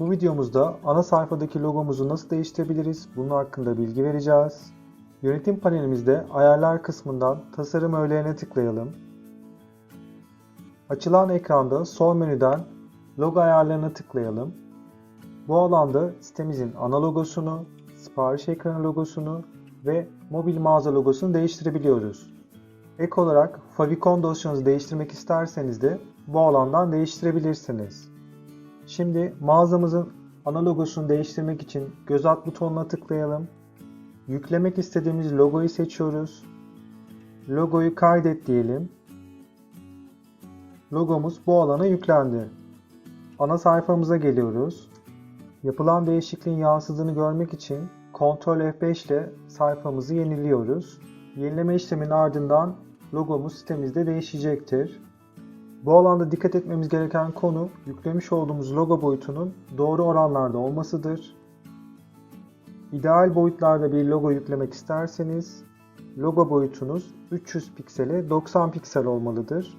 Bu videomuzda ana sayfadaki logomuzu nasıl değiştirebiliriz bunun hakkında bilgi vereceğiz. Yönetim panelimizde ayarlar kısmından tasarım öğelerine tıklayalım. Açılan ekranda sol menüden logo ayarlarına tıklayalım. Bu alanda sitemizin ana logosunu, sipariş ekranı logosunu ve mobil mağaza logosunu değiştirebiliyoruz. Ek olarak favicon dosyanızı değiştirmek isterseniz de bu alandan değiştirebilirsiniz. Şimdi mağazamızın ana logosunu değiştirmek için göz at butonuna tıklayalım. Yüklemek istediğimiz logoyu seçiyoruz. Logoyu kaydet diyelim. Logomuz bu alana yüklendi. Ana sayfamıza geliyoruz. Yapılan değişikliğin yansıdığını görmek için Ctrl F5 ile sayfamızı yeniliyoruz. Yenileme işleminin ardından logomuz sitemizde değişecektir. Bu alanda dikkat etmemiz gereken konu yüklemiş olduğumuz logo boyutunun doğru oranlarda olmasıdır. İdeal boyutlarda bir logo yüklemek isterseniz logo boyutunuz 300 piksele 90 piksel olmalıdır.